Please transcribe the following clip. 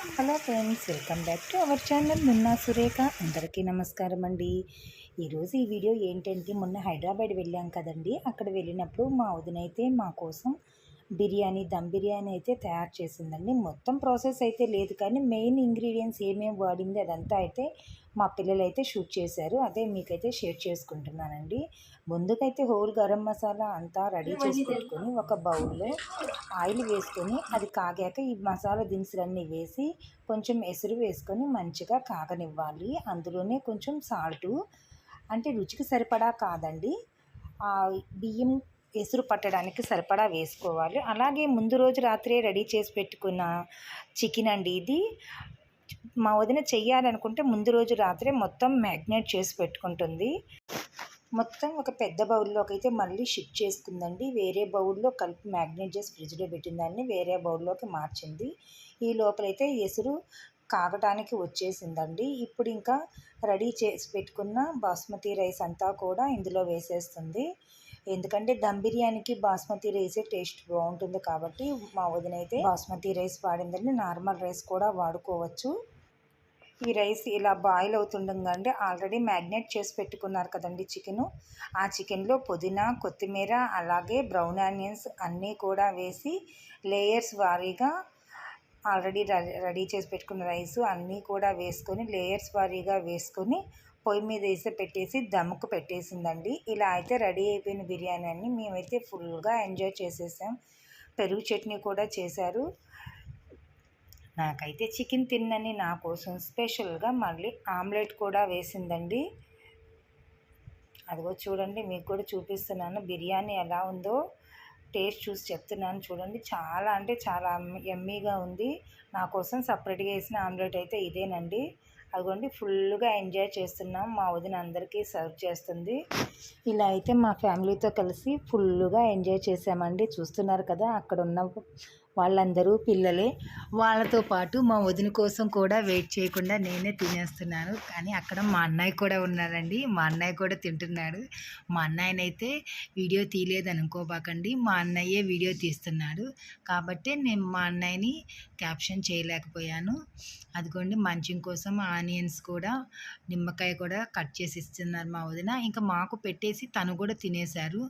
Hello friends welcome back to our channel Munna Surekha. అందరికీ నమస్కారం అండి. ఈరోజు ఈ వీడియో ఏంటంటే మొన్న హైదరాబాద్ వెళ్ళాం కదండి. అక్కడ వెళ్ళినప్పుడు మా వదినైతే మా కోసం బిర్యానీ దమ్ బిర్యానీ అయితే తయారు చేసిందండి. మొత్తం ప్రాసెస్ అయితే లేదు కానీ మెయిన్ ఇంగ్రీడియంట్స్ ఏమేమి వాడింది అదంతా అయితే మా పిల్లలు అయితే షూట్ చేశారు. అదే మీకైతే షేర్ చేసుకుంటున్నానండి. ముందుకైతే హోల్ గరం మసాలా అంతా రెడీ చేసి పెట్టుకొని ఒక బౌల్లో ఆయిల్ వేసుకొని అది కాగాక ఈ మసాలా దినుసులన్నీ వేసి కొంచెం ఎసురు వేసుకొని మంచిగా కాగనివ్వాలి. అందులోనే కొంచెం సాల్టు అంటే రుచికి సరిపడా కాదండి. ఆ బియ్యం ఎసురు పట్టడానికి సరిపడా వేసుకోవాలి. అలాగే ముందు రోజు రాత్రే రెడీ చేసి పెట్టుకున్న చికెన్ అండి ఇది. మా వదిన చెయ్యాలనుకుంటే ముందు రోజు రాత్రే మొత్తం మ్యాగ్నేట్ చేసి పెట్టుకుంటుంది. మొత్తం ఒక పెద్ద బౌల్లోకి అయితే మళ్ళీ షిఫ్ట్ చేసుకుందండి. వేరే బౌల్లో కలిపి మ్యాగ్నేట్ చేసి ఫ్రిడ్జ్లో పెట్టిందాన్ని వేరే బౌల్లోకి మార్చింది. ఈ లోపలైతే ఎసురు కాగటానికి వచ్చేసిందండి. ఇప్పుడు ఇంకా రెడీ చేసి పెట్టుకున్న బాస్మతి రైస్ అంతా కూడా ఇందులో వేసేస్తుంది. ఎందుకంటే దమ్ బిర్యానీకి బాస్మతి రైసే టేస్ట్ బాగుంటుంది కాబట్టి మా వదిన అయితే బాస్మతి రైస్ వాడిందండి నార్మల్ రైస్ కూడా వాడుకోవచ్చు. ఈ రైస్ ఇలా బాయిల్ అవుతుండగానే ఆల్రెడీ మ్యాగ్నేట్ చేసి పెట్టుకున్నారు కదండి చికెను. ఆ చికెన్లో పుదీనా కొత్తిమీర అలాగే బ్రౌన్ ఆనియన్స్ అన్నీ కూడా వేసి లేయర్స్ వారీగా ఆల్రెడీ రెడీ చేసి పెట్టుకున్న రైస్ అన్నీ కూడా వేసుకొని లేయర్స్ వారీగా వేసుకొని పొయ్యి మీద వేసి పెట్టేసి దమ్ముకు పెట్టేసిందండి. ఇలా అయితే రెడీ అయిపోయిన బిర్యానీ అన్ని మేమైతే ఫుల్గా ఎంజాయ్ చేసేసాం. పెరుగు చట్నీ కూడా చేశారు. నాకైతే చికెన్ తిన్నని నా కోసం స్పెషల్గా మళ్ళీ ఆమ్లెట్ కూడా వేసిందండి. అదిగో చూడండి మీకు కూడా చూపిస్తున్నాను బిర్యానీ ఎలా ఉందో. టేస్ట్ చూసి చెప్తున్నాను చూడండి. చాలా అంటే చాలా ఎమ్మీగా ఉంది. నా కోసం సపరేట్గా వేసిన ఆమ్లెట్ అయితే ఇదేనండి. అదిగోండి ఫుల్గా ఎంజాయ్ చేస్తున్నాం. మా వదిన అందరికీ సర్వ్ చేస్తుంది. ఇలా అయితే మా ఫ్యామిలీతో కలిసి ఫుల్గా ఎంజాయ్ చేసామండి. చూస్తున్నారు కదా అక్కడ ఉన్న వాళ్ళందరూ పిల్లలే. వాళ్ళతో పాటు మా వదిన కోసం కూడా వెయిట్ చేయకుండా నేనే తినేస్తున్నాను. కానీ అక్కడ మా అన్నయ్య కూడా ఉన్నారండి. మా అన్నయ్య కూడా తింటున్నాడు. మా అన్నయ్యనైతే వీడియో తీయలేదు అనుకోబాకండి మా అన్నయ్యే వీడియో తీస్తున్నాడు. కాబట్టి నేను మా అన్నయ్యని క్యాప్షన్ చేయలేకపోయాను. అదిగోండి మంచం కోసం ఆనియన్స్ కూడా నిమ్మకాయ కూడా కట్ చేసి ఇస్తున్నారు మా వదిన. ఇంకా మాకు పెట్టేసి తను కూడా తినేశారు.